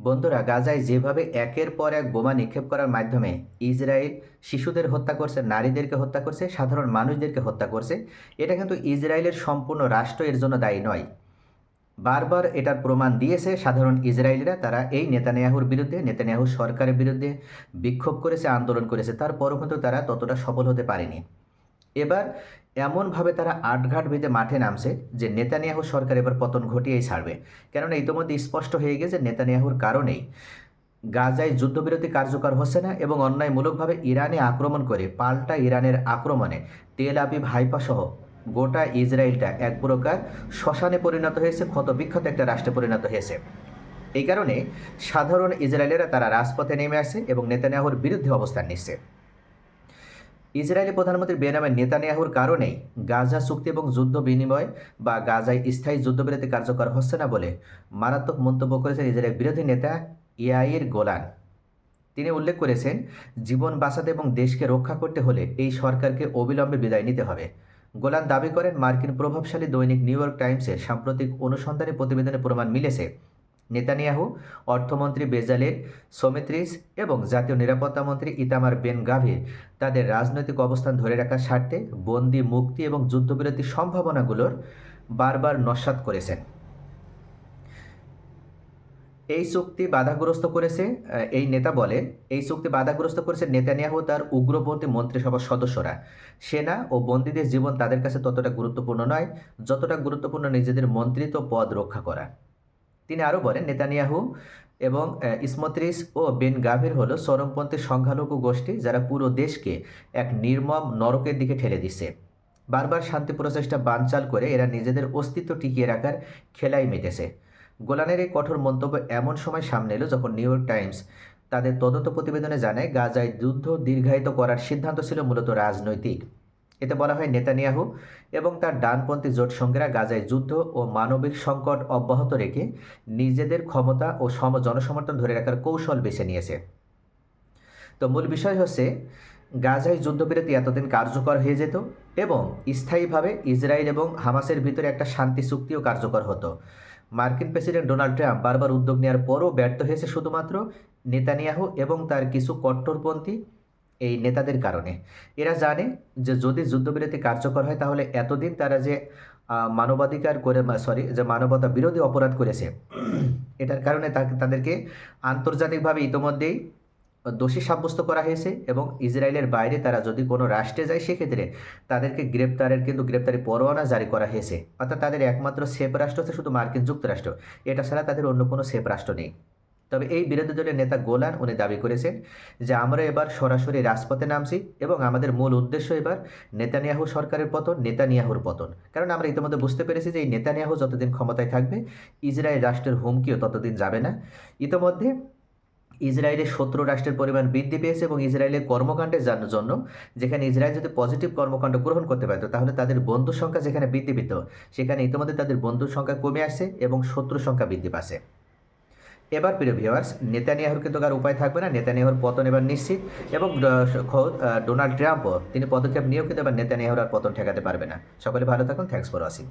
বন্ধুরা, গাজায় যেভাবে একের পর এক বোমা নিক্ষেপ করার মাধ্যমে ইসরায়েল শিশুদের হত্যা করছে, নারীদেরকে হত্যা করছে, সাধারণ মানুষদেরকে হত্যা করছে, এটা কিন্তু ইসরায়েলের সম্পূর্ণ রাষ্ট্র এর জন্য দায়ী নয়। বারবার এটার প্রমাণ দিয়েছে সাধারণ ইসরায়েলিরা, তারা এই নেতানিয়াহুর বিরুদ্ধে, নেতানিয়াহু সরকারের বিরুদ্ধে বিক্ষোভ করেছে, আন্দোলন করেছে। তারপরও কিন্তু তারা ততটা সফল হতে পারেনি। এবার এমনভাবে তারা আটঘাট বেঁধে মাঠে নামছে যে নেতানিয়াহু সরকার এবার পতন ঘটিয়েই ছাড়বে। কেননা ইতিমধ্যে স্পষ্ট হয়ে গেছে নেতানিয়াহুর কারণেই গাজায় যুদ্ধবিরতি কার্যকর হচ্ছে না এবং অন্যায়মূলকভাবে ইরানে আক্রমণ করে পাল্টা ইরানের আক্রমণে তেল আবিব, হাইফা সহ গোটা ইসরায়েলটা এক প্রকার শ্মশানে পরিণত হয়েছে, ক্ষতবিক্ষত একটা রাষ্ট্রে পরিণত হয়েছে। এই কারণে সাধারণ ইসরায়েলেরা তারা রাজপথে নেমে আসে এবং নেতানিয়াহুর বিরুদ্ধে অবস্থান নিচ্ছে। ইসরায়েলি প্রধানমন্ত্রী বেনামে নেতানিয়াহুর কারণেই গাজা চুক্তি এবং যুদ্ধ বিনিময় বা গাজায় স্থায়ী যুদ্ধবিরতি কার্যকর হচ্ছে না বলে মারাত্মক মন্তব্য করেছেন ইসরায়েল বিরোধী নেতা ইয়াইর গোলান। তিনি উল্লেখ করেছেন, জীবন বাঁচাতে এবং দেশকে রক্ষা করতে হলে এই সরকারকে অবিলম্বে বিদায় নিতে হবে। গোলান দাবি করেন, মার্কিন প্রভাবশালী দৈনিক নিউ ইয়র্ক টাইমসের সাম্প্রতিক অনুসন্ধানী প্রতিবেদনে প্রমাণ মিলেছে নেতানিয়াহু, অর্থমন্ত্রী বেজালের, সোমেত্রিস এবং জাতীয় নিরাপত্তা মন্ত্রী ইতামার বেন গাভির তাদের রাজনৈতিক অবস্থান ধরে রাখার স্বার্থে বন্দি, মুক্তি এবং যুদ্ধবিরতির সম্ভাবনাগুলোর বারবার নস্বাত করেছেন। এই চুক্তি বাধাগ্রস্ত করেছে এই নেতা বলেন, এই চুক্তি বাধাগ্রস্ত করেছে নেতানিয়াহু তার উগ্রপন্থী মন্ত্রিসভার সদস্যরা। সেনা ও বন্দীদের জীবন তাদের কাছে ততটা গুরুত্বপূর্ণ নয়, যতটা গুরুত্বপূর্ণ নিজেদের মন্ত্রিত্ব পদ রক্ষা করা। তিনি আরও বলেন, নেতানিয়াহু এবং ইসমত্রিস ও বেন গাভির হলো চরমপন্থী সংখ্যালঘু গোষ্ঠী যারা পুরো দেশকে এক নির্মম নরকের দিকে ঠেলে দিচ্ছে বারবার শান্তি প্রচেষ্টা বানচাল করে এরা নিজেদের অস্তিত্ব টিকিয়ে রাখার খেলাই মেতেছে গোলানের এই কঠোর মন্তব্য এমন সময় সামনে এলো যখন নিউ ইয়র্ক টাইমস তাদের তদন্ত প্রতিবেদনে জানায়, গাজায় যুদ্ধ দীর্ঘায়িত করার সিদ্ধান্ত ছিল মূলত রাজনৈতিক। এতে বলা হয় নেতানিয়াহু এবং তার ডানপন্থী জোট সঙ্গীরা গাজায় যুদ্ধ ও মানবিক সংকট অব্যাহত রেখে নিজেদের ক্ষমতা ও সম জনসমর্থন ধরে রাখার কৌশল বেছে নিয়েছে। তো মূল বিষয় হচ্ছে, গাজায় যুদ্ধবিরতি এতদিন কার্যকর হয়ে যেত এবং স্থায়ীভাবে ইসরায়েল এবং হামাসের ভিতরে একটা শান্তি চুক্তিও কার্যকর হতো। মার্কিন প্রেসিডেন্ট ডোনাল্ড ট্রাম্প বারবার উদ্যোগ নেওয়ার পরও ব্যর্থ হয়েছে শুধুমাত্র নেতানিয়াহু এবং তার কিছু কট্টরপন্থী এই নেতাদের কারণে। এরা জানে যে যদি যুদ্ধবিরতি কার্যকর হয়, তাহলে এতদিন তারা যে মানবাধিকার করে সরি যে মানবতা বিরোধী অপরাধ করেছে, এটার কারণে তাদেরকে আন্তর্জাতিকভাবে ইতোমধ্যেই দোষী সাব্যস্ত করা হয়েছে এবং ইসরায়েলের বাইরে তারা যদি কোনো রাষ্ট্রে যায়, সেক্ষেত্রে তাদেরকে গ্রেপ্তারের, কিন্তু গ্রেপ্তারি পরোয়ানা জারি করা হয়েছে। অর্থাৎ তাদের একমাত্র সেফ রাষ্ট্র হচ্ছে শুধু মার্কিন যুক্তরাষ্ট্র। এটা ছাড়া তাদের অন্য কোনো সেফ রাষ্ট্র নেই। তবে এই বিরোধী দলের নেতা গোলান উনি দাবি করেছেন যে আমরা এবার সরাসরি রাজপথে নামছি এবং আমাদের মূল উদ্দেশ্য এবার নেতানিয়াহু সরকারের পতন, নেতানিয়াহুর পতন। কারণ আমরা ইতিমধ্যে বুঝতে পেরেছি যে এই নেতানিয়াহু যতদিন ক্ষমতায় থাকবে, ইসরায়েল রাষ্ট্রের হুমকিও ততদিন যাবে না। ইতিমধ্যে ইসরায়েলের শত্রু রাষ্ট্রের পরিমাণ বৃদ্ধি পেয়েছে এবং ইসরায়েলের কর্মকাণ্ডের জান- জন্য, যেখানে ইসরায়েল যদি পজিটিভ কর্মকাণ্ড গ্রহণ করতে পারতো, তাহলে তাদের বন্ধুর সংখ্যা যেখানে বৃদ্ধি পেত, সেখানে ইতিমধ্যে তাদের বন্ধুর সংখ্যা কমে আসছে এবং শত্রুর সংখ্যা বৃদ্ধি পাচ্ছে। এবার প্রিয় ভিওয়ার্স নেতানিয়াহুর কিন্তু আর উপায় থাকবে না। নেতানিয়াহুর পতন এবার নিশ্চিত এবং ডোনাল্ড ট্রাম্পও তিনি পদক্ষেপ নিয়েও কিন্তু এবার নেতানিয়াহুর আর পতন ঠেকাতে পারবে না। সকলে ভালো থাকুন। Thanks for watching